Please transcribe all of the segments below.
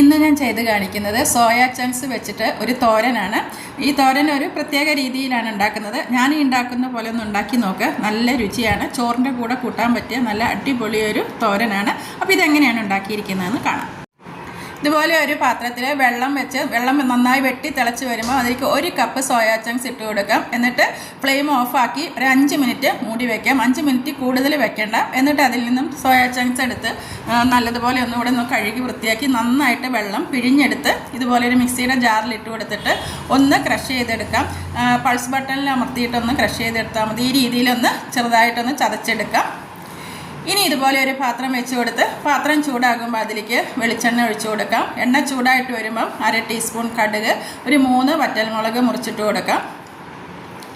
ഇന്ന് ഞാൻ ചെയ്ത് കാണിക്കുന്നത് സോയ ചങ്ക്സ് വെച്ചിട്ട് ഒരു തോരനാണ്. ഈ തോരൻ ഒരു പ്രത്യേക രീതിയിലാണ് ഉണ്ടാക്കുന്നത്. ഞാൻ ഈ ഉണ്ടാക്കുന്ന പോലെ ഒന്ന് ഉണ്ടാക്കി നോക്ക്. നല്ല രുചിയാണ്. ചോറിന്റെ കൂടെ കൂട്ടാൻ പറ്റിയ നല്ല അടിപൊളിയൊരു തോരനാണ്. അപ്പോൾ ഇതെങ്ങനെയാണ് ഉണ്ടാക്കിയിരിക്കുന്നതെന്ന് കാണാം. ഇതുപോലെ ഒരു പാത്രത്തിൽ വെള്ളം വെച്ച് വെള്ളം നന്നായി വെട്ടി തിളച്ച് വരുമ്പോൾ അതിലേക്ക് ഒരു കപ്പ് സോയാ ചങ്ക്സ് ഇട്ട് കൊടുക്കാം. എന്നിട്ട് ഫ്ലെയിം ഓഫാക്കി ഒരു അഞ്ച് മിനിറ്റ് മൂടി വെക്കാം. അഞ്ച് മിനിറ്റ് കൂടുതൽ വെക്കേണ്ട. എന്നിട്ട് അതിൽ നിന്നും സോയാ ചങ്ക്സ് എടുത്ത് നല്ലതുപോലെ ഒന്നുകൂടെ ഒന്ന് കഴുകി വൃത്തിയാക്കി നന്നായിട്ട് വെള്ളം പിഴിഞ്ഞെടുത്ത് ഇതുപോലെ ഒരു മിക്സിയുടെ ജാറിൽ ഇട്ട് കൊടുത്തിട്ട് ഒന്ന് ക്രഷ് ചെയ്തെടുക്കാം. പൾസ് ബട്ടണിൽ അമർത്തിയിട്ടൊന്ന് ക്രഷ് ചെയ്തെടുത്താൽ മതി. ഈ രീതിയിലൊന്ന് ചെറുതായിട്ടൊന്ന് ചതച്ചെടുക്കാം. ഇനി ഇതുപോലെ ഒരു പാത്രം വെച്ച് കൊടുത്ത് പാത്രം ചൂടാകുമ്പോൾ അതിലേക്ക് വെളിച്ചെണ്ണ ഒഴിച്ചു കൊടുക്കാം. എണ്ണ ചൂടായിട്ട് വരുമ്പം അര ടീസ്പൂൺ കടുക് ഒരു മൂന്ന് വറ്റൽമുളക് മുറിച്ചിട്ട് കൊടുക്കാം.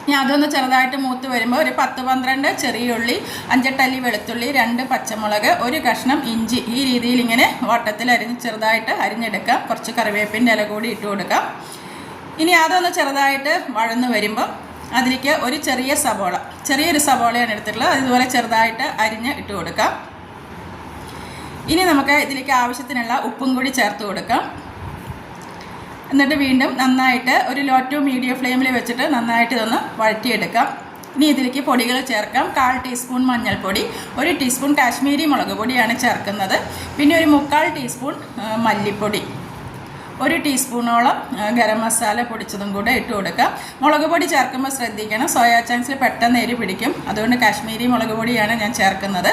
ഇനി അതൊന്ന് ചെറുതായിട്ട് മൂത്ത് വരുമ്പോൾ ഒരു പത്ത് പന്ത്രണ്ട് ചെറിയ ഉള്ളി അഞ്ചെട്ടല്ലി വെളുത്തുള്ളി രണ്ട് പച്ചമുളക് ഒരു കഷ്ണം ഇഞ്ചി. ഈ രീതിയിൽ ഇങ്ങനെ വട്ടത്തിൽ അരിഞ്ഞ് ചെറുതായിട്ട് അരിഞ്ഞെടുക്കാം. കുറച്ച് കറിവേപ്പിന്റെ ഇല കൂടി ഇട്ട് കൊടുക്കാം. ഇനി അതൊന്ന് ചെറുതായിട്ട് വഴന്ന് വരുമ്പോൾ അതിലേക്ക് ഒരു ചെറിയ സവോള ചെറിയൊരു സവോളയാണ് എടുത്തിട്ടുള്ളത്. അതുപോലെ ചെറുതായിട്ട് അരിഞ്ഞ് ഇട്ട് കൊടുക്കാം. ഇനി നമുക്ക് ഇതിലേക്ക് ആവശ്യത്തിനുള്ള ഉപ്പും കൂടി ചേർത്ത് കൊടുക്കാം. എന്നിട്ട് വീണ്ടും നന്നായിട്ട് ഒരു ലോ ടു മീഡിയം ഫ്ലെയിമിൽ വെച്ചിട്ട് നന്നായിട്ട് ഇതൊന്ന് വഴറ്റിയെടുക്കാം. ഇനി ഇതിലേക്ക് പൊടികൾ ചേർക്കാം. കാൽ ടീസ്പൂൺ മഞ്ഞൾപ്പൊടി ഒരു ടീസ്പൂൺ കാശ്മീരി മുളക് പൊടിയാണ് ചേർക്കുന്നത്. പിന്നെ ഒരു മുക്കാൽ ടീസ്പൂൺ മല്ലിപ്പൊടി. ഒരു ടീസ്പൂണോളം ഗരം മസാല പൊടിച്ചതും കൂടെ ഇട്ട് കൊടുക്കാം മുളക് പൊടി ചേർക്കുമ്പോൾ ശ്രദ്ധിക്കണം. സോയാ ചാൻസിൽ പെട്ടെന്ന് എരി പിടിക്കും. അതുകൊണ്ട് കാശ്മീരി മുളക് പൊടിയാണ് ഞാൻ ചേർക്കുന്നത്.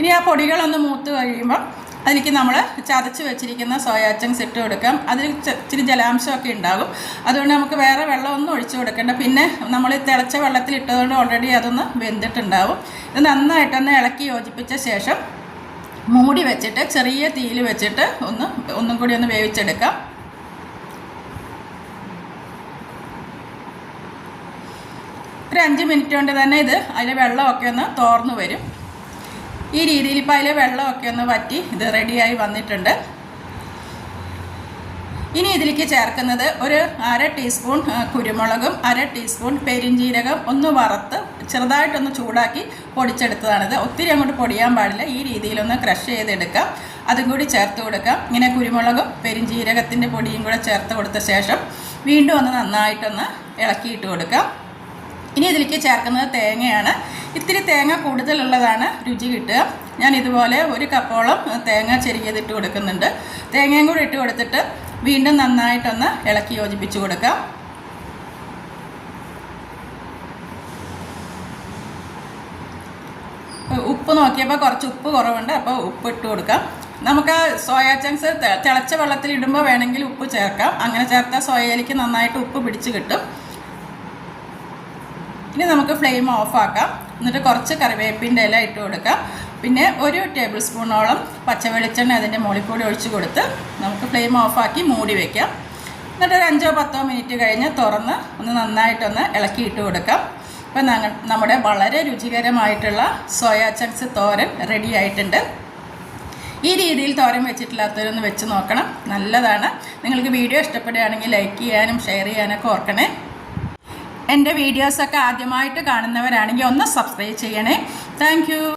ഇനി ആ പൊടികളൊന്ന് മൂത്ത് കഴിയുമ്പോൾ അതിലേക്ക് നമ്മൾ ചതച്ച് വെച്ചിരിക്കുന്ന സോയാ ചങ്ക്സ് ഇട്ട് കൊടുക്കാം. അതിൽ ഇച്ചിരി ജലാംശമൊക്കെ ഉണ്ടാകും. അതുകൊണ്ട് നമുക്ക് വേറെ വെള്ളമൊന്നും ഒഴിച്ചു കൊടുക്കേണ്ട. പിന്നെ നമ്മൾ തിളച്ച വെള്ളത്തിൽ ഇട്ടതുകൊണ്ട് ഓൾറെഡി അതൊന്ന് വെന്തിട്ടുണ്ടാവും. ഇത് നന്നായിട്ടൊന്ന് ഇളക്കി യോജിപ്പിച്ച ശേഷം മൂടി വെച്ചിട്ട് ചെറിയ തീയിൽ വെച്ചിട്ട് ഒന്ന് ഒന്നും കൂടി ഒന്ന് വേവിച്ചെടുക്കാം. ഒരു അഞ്ച് മിനിറ്റ് കൊണ്ട് തന്നെ ഇത് അതിലെ വെള്ളമൊക്കെ ഒന്ന് തോർന്നു വരും. ഈ രീതിയിൽ ഇപ്പോൾ അതിലെ വെള്ളമൊക്കെ ഒന്ന് വറ്റി ഇത് റെഡിയായി വന്നിട്ടുണ്ട്. ഇനി ഇതിലേക്ക് ചേർക്കുന്നത് ഒരു അര ടീസ്പൂൺ കുരുമുളകും അര ടീസ്പൂൺ പെരിഞ്ജീരകം ഒന്ന് വറുത്ത് ചെറുതായിട്ടൊന്ന് ചൂടാക്കി പൊടിച്ചെടുത്തതാണിത് ഒത്തിരി അങ്ങോട്ട് പൊടിയാൻ പാടില്ല. ഈ രീതിയിലൊന്ന് ക്രഷ് ചെയ്തെടുക്കാം അതും കൂടി ചേർത്ത് കൊടുക്കാം ഇങ്ങനെ കുരുമുളകും പെരിഞ്ജീരകത്തിന്റെ പൊടിയും കൂടെ ചേർത്ത് കൊടുത്ത ശേഷം വീണ്ടും ഒന്ന് നന്നായിട്ടൊന്ന് ഇളക്കിയിട്ട് കൊടുക്കാം ഇനി ഇതിലേക്ക് ചേർക്കുന്നത് തേങ്ങയാണ്. ഇത്തിരി തേങ്ങ കൂടുതലുള്ളതാണ് രുചി കിട്ടുക. ഞാൻ ഇതുപോലെ ഒരു കപ്പോളം തേങ്ങ ചെരുകിയതിട്ട് കൊടുക്കുന്നുണ്ട്. തേങ്ങയും കൂടി ഇട്ട് കൊടുത്തിട്ട് വീണ്ടും നന്നായിട്ടൊന്ന് ഇളക്കി യോജിപ്പിച്ച് കൊടുക്കാം. ഉപ്പ് നോക്കിയപ്പോൾ കുറച്ച് ഉപ്പ് കുറവുണ്ട്. അപ്പോൾ ഉപ്പ് ഇട്ട് കൊടുക്കാം. നമുക്ക് സോയാ ചങ്ക്സ് തിളച്ച വെള്ളത്തിൽ ഇടുമ്പോൾ വേണമെങ്കിൽ ഉപ്പ് ചേർക്കാം. അങ്ങനെ ചേർത്താൽ സോയയിലേക്ക് നന്നായിട്ട് ഉപ്പ് പിടിച്ച് കിട്ടും. ഇനി നമുക്ക് ഫ്ലെയിം ഓഫാക്കാം. എന്നിട്ട് കുറച്ച് കറിവേപ്പിന്റെ ഇല ഇട്ട് കൊടുക്കാം. പിന്നെ ഒരു ടേബിൾ സ്പൂണോളം പച്ച വെളിച്ചെണ്ണ അതിന്റെ മുകളിൽ കൂടി ഒഴിച്ച് കൊടുത്ത് നമുക്ക് ഫ്ലെയിം ഓഫാക്കി മൂടി വയ്ക്കാം എന്നിട്ട് ഒരു അഞ്ചോ പത്തോ മിനിറ്റ് കഴിഞ്ഞ് തുറന്ന് ഒന്ന് നന്നായിട്ടൊന്ന് ഇളക്കി ഇട്ട് കൊടുക്കാം. ഇപ്പം നമ്മുടെ വളരെ രുചികരമായിട്ടുള്ള സോയാ ചങ്ക്സ് തോരൻ റെഡി ആയിട്ടുണ്ട്. ഈ രീതിയിൽ തോരൻ വെച്ചിട്ടില്ലാത്തവരൊന്ന് വെച്ച് നോക്കണം. നല്ലതാണ്. നിങ്ങൾക്ക് വീഡിയോ ഇഷ്ടപ്പെടുകയാണെങ്കിൽ ലൈക്ക് ചെയ്യാനും ഷെയർ ചെയ്യാനൊക്കെ ഓർക്കണേ. എന്റെ വീഡിയോസൊക്കെ ആദ്യമായിട്ട് കാണുന്നവരാണെങ്കിൽ ഒന്ന് സബ്സ്ക്രൈബ് ചെയ്യണേ. താങ്ക്